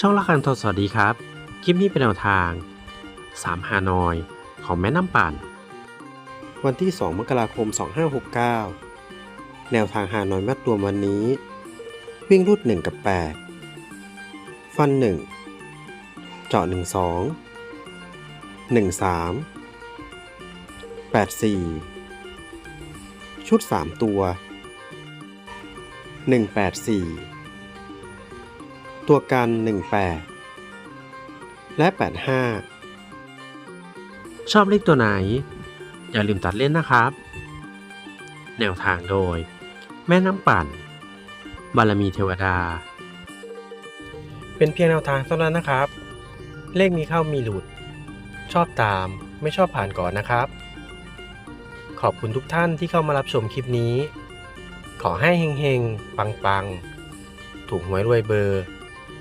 ช่องละคันทศสวัสดีครับ คลิปนี้เป็นแนวทาง 3 ฮานอย ของแม่น้ำปั่นวันที่ 2 มกราคม 2569 แนวทางฮานอยมัดรวมวันนี้ วิ่งรูด 1 กับ 8 ฟัน 1 เจาะ 1 2 1 3 8 4 ชุด 3 ตัว 1 8 4 ตัวกัน18 และ 85 ชอบเลขตัวไหน อย่าลืมตัดเล่นนะครับ แนวทางโดย แม่น้ำปั่น บารมีเทวดา เป็นเพียงแนวทางเท่านั้นนะครับ เลขมีเข้ามีหลุด ชอบตามไม่ชอบผ่านก่อนนะครับ ขอบคุณทุกท่านที่เข้ามารับชมคลิปนี้ ขอให้เฮงๆ ปังๆ ถูกหวยรวยเบอร์